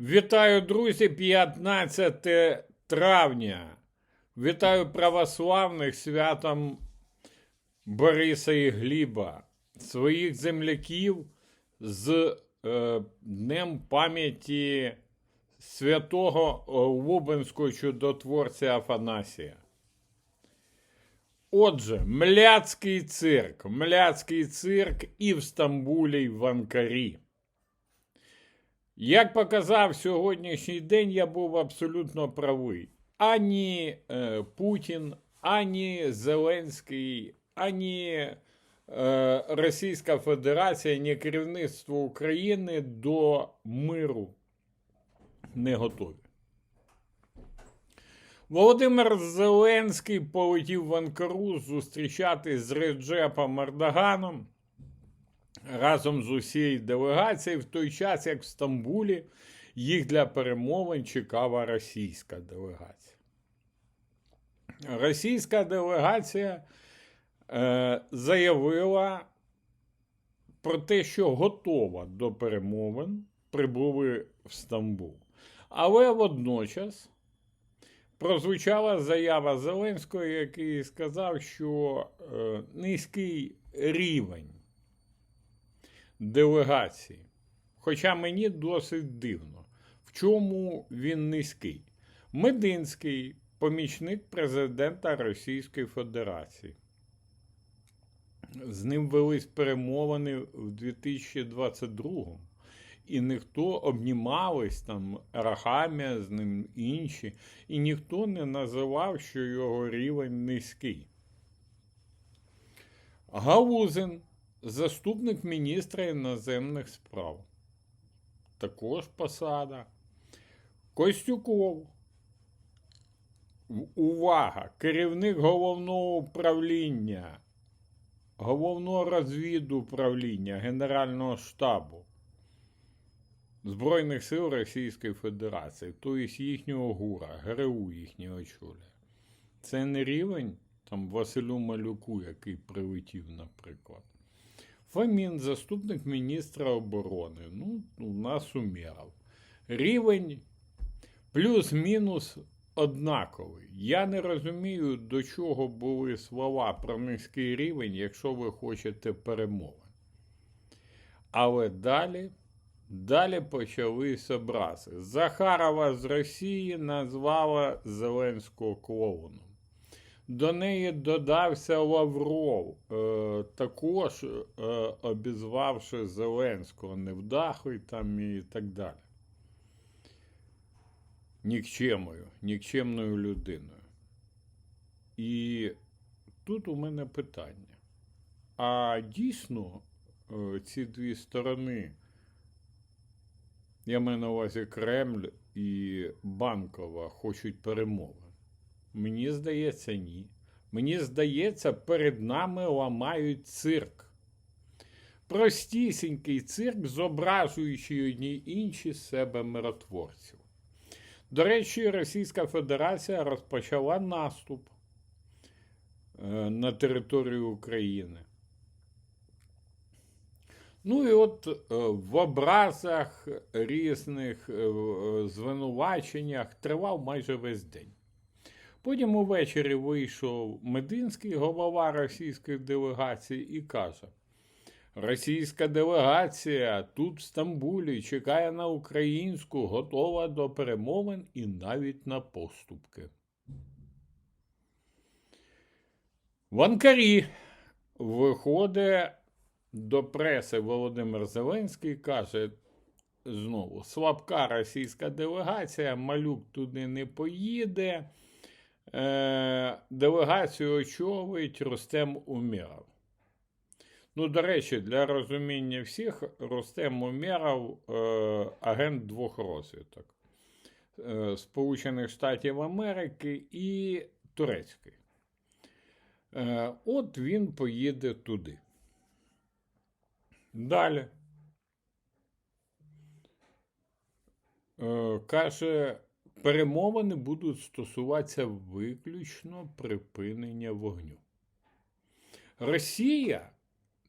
Вітаю, друзі, 15 травня. Вітаю православних святом Бориса і Гліба, своїх земляків з е, Днем пам'яті святого е, Лубенського чудотворця Афанасія. Отже, мляцький цирк, мляцький цирк і в Стамбулі, і в Анкарі. Як показав сьогоднішній день, я був абсолютно правий. Ані е, Путін, ані Зеленський, ані е, Російська Федерація, ні керівництво України до миру не готові. Володимир Зеленський полетів в Анкару зустрічатись з Реджепом Ердоганом разом з усією делегацією в той час, як в Стамбулі їх для перемовин чекала російська делегація. Російська делегація е, заявила про те, що готова до перемовин прибули в Стамбул. Але водночас прозвучала заява Зеленського, який сказав, що е, низький рівень делегації. Хоча мені досить дивно, в чому він низький. Мединський помічник президента Російської Федерації. З ним велись перемовини в 2022-му, і ніхто обнімались там Рахамія, з ним інші, і ніхто не називав, що його рівень низький. Галузин заступник міністра іноземних справ. Також посада. Костюков. Увага! Керівник головного управління, головного розвідуправління Генерального штабу Збройних сил Російської Федерації, тобто їхнього гура, ГРУ їхнього очолює. Це не рівень там Василю Малюку, який прилетів, наприклад. Фомін, заступник міністра оборони. Ну, у нас умірав. Рівень плюс-мінус однаковий. Я не розумію, до чого були слова про низький рівень, якщо ви хочете перемови. Але далі, далі почались образи. Захарова з Росії назвала Зеленського клоуном. До неї додався Лавров, е, також е, обізвавши Зеленського невдахою там і так далі. Нікчемою, нікчемною людиною. І тут у мене питання. А дійсно е, ці дві сторони, я маю на увазі Кремль і Банкова, хочуть перемови? Мені здається, ні. Мені здається, перед нами ламають цирк. Простісінький цирк, зображуючи одні інші себе миротворців. До речі, Російська Федерація розпочала наступ е, на територію України. Ну і от е, в образах різних е, звинуваченнях тривав майже весь день. Потім увечері вийшов Мединський, голова російської делегації, і каже: Російська делегація тут в Стамбулі чекає на українську, готова до перемовин і навіть на поступки. В Анкарі виходить до преси Володимир Зеленський каже. Знову слабка російська делегація, малюк туди не поїде. Е, делегацію очолить Рустем Умєров. Ну, до речі, для розуміння всіх, Рустем Умєров е, агент двох розвиток е, Сполучених Штатів Америки і Турецький. Е, от він поїде туди. Далі. Каже, Перемовини будуть стосуватися виключно припинення вогню. Росія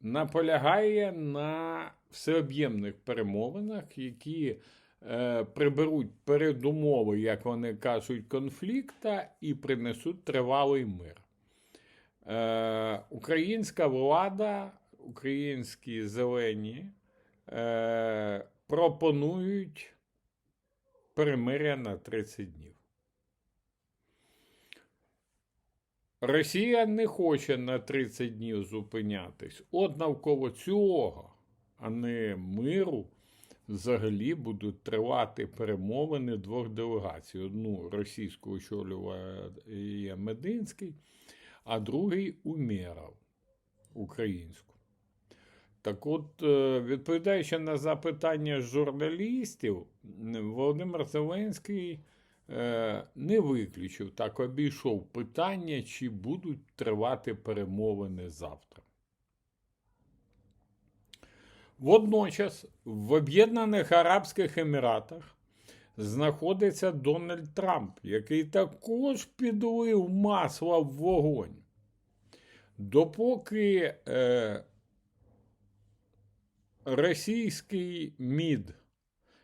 наполягає на всеоб'ємних перемовинах, які е, приберуть передумови, як вони кажуть, конфлікта і принесуть тривалий мир. Е, українська влада, українські зелені е, пропонують перемиря на 30 днів. Росія не хоче на 30 днів зупинятись. От навколо цього, а не миру, взагалі будуть тривати перемовини двох делегацій. Одну російську очолюває Мединський, а другий Умєров українську. Так от, е, відповідаючи на запитання журналістів, Володимир Зеленський е, не виключив, так обійшов питання, чи будуть тривати перемовини завтра. Водночас в Об'єднаних Арабських Еміратах знаходиться Дональд Трамп, який також підлив масла в вогонь. Допоки е, російський МІД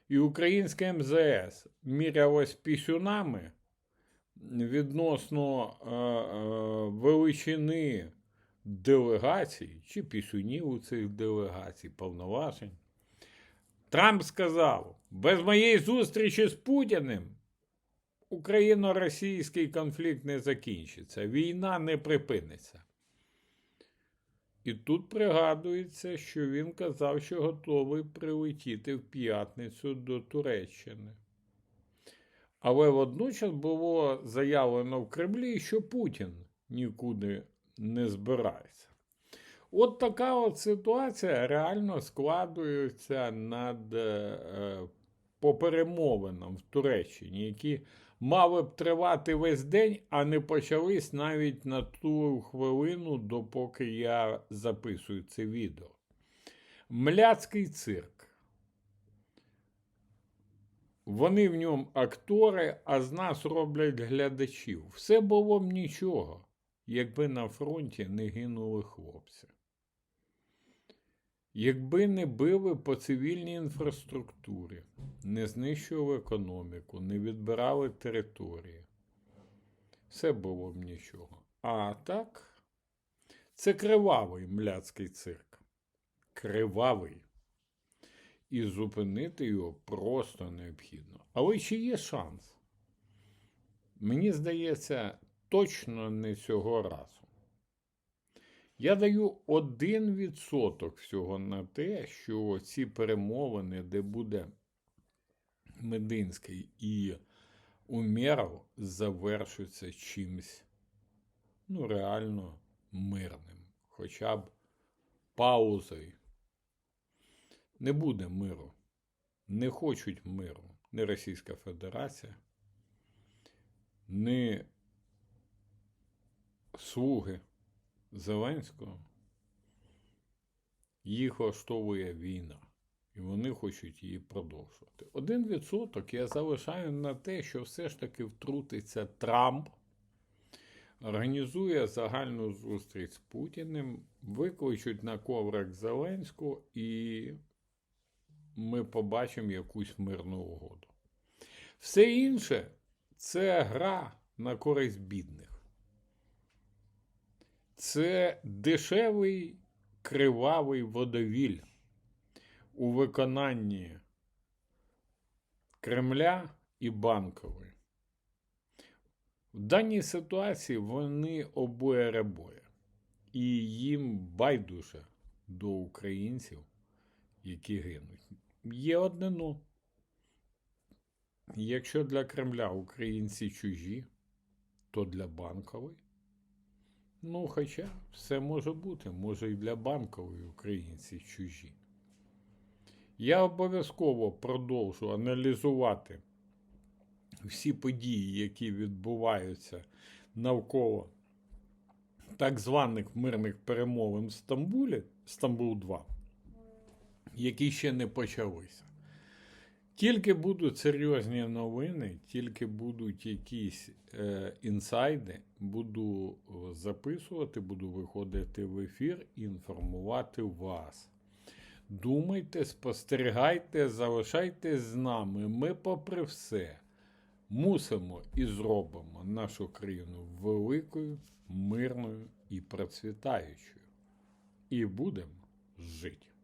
і українське МЗС мірялось пісюнами відносно е, е, величини делегацій чи пісюнів у цих делегацій, повноважень. Трамп сказав: без моєї зустрічі з Путіним Україно-російський конфлікт не закінчиться, війна не припиниться. І тут пригадується, що він казав, що готовий прилетіти в п'ятницю до Туреччини. Але водночас було заявлено в Кремлі, що Путін нікуди не збирається. От така от ситуація реально складується над е, по перемовинам в Туреччині, які мали б тривати весь день, а не почались навіть на ту хвилину, допоки я записую це відео. Мляцький цирк. Вони в ньому актори, а з нас роблять глядачів. Все було б нічого, якби на фронті не гинули хлопці. Якби не били по цивільній інфраструктурі, не знищували економіку, не відбирали території, все було б нічого. А так, це кривавий мляцький цирк. Кривавий. І зупинити його просто необхідно. Але чи є шанс? Мені здається, точно не цього разу. Я даю 1% всього на те, що ці перемовини, де буде Мединський і Умєров, завершаться чимсь, ну, реально мирним. Хоча б паузою. Не буде миру. Не хочуть миру. Не Російська Федерація, не слуги. Зеленського їх влаштовує війна, і вони хочуть її продовжувати. Один відсоток я залишаю на те, що все ж таки втрутиться Трамп, організує загальну зустріч з Путіним, викличуть на коврик Зеленську, і ми побачимо якусь мирну угоду. Все інше це гра на користь бідних. Це дешевий кривавий водовіль у виконанні Кремля і Банкової. В даній ситуації вони обоє ребоє, і їм байдуже до українців, які гинуть. Є одне но. Якщо для Кремля українці чужі, то для банкової Ну, хоча все може бути, може і для банкової українці чужі. Я обов'язково продовжу аналізувати всі події, які відбуваються навколо так званих мирних перемовин в Стамбулі, Стамбул 2, які ще не почалися. Тільки будуть серйозні новини, тільки будуть якісь е, інсайди, буду записувати, буду виходити в ефір і інформувати вас. Думайте, спостерігайте, залишайтесь з нами. Ми, попри все, мусимо і зробимо нашу країну великою, мирною і процвітаючою. І будемо жити.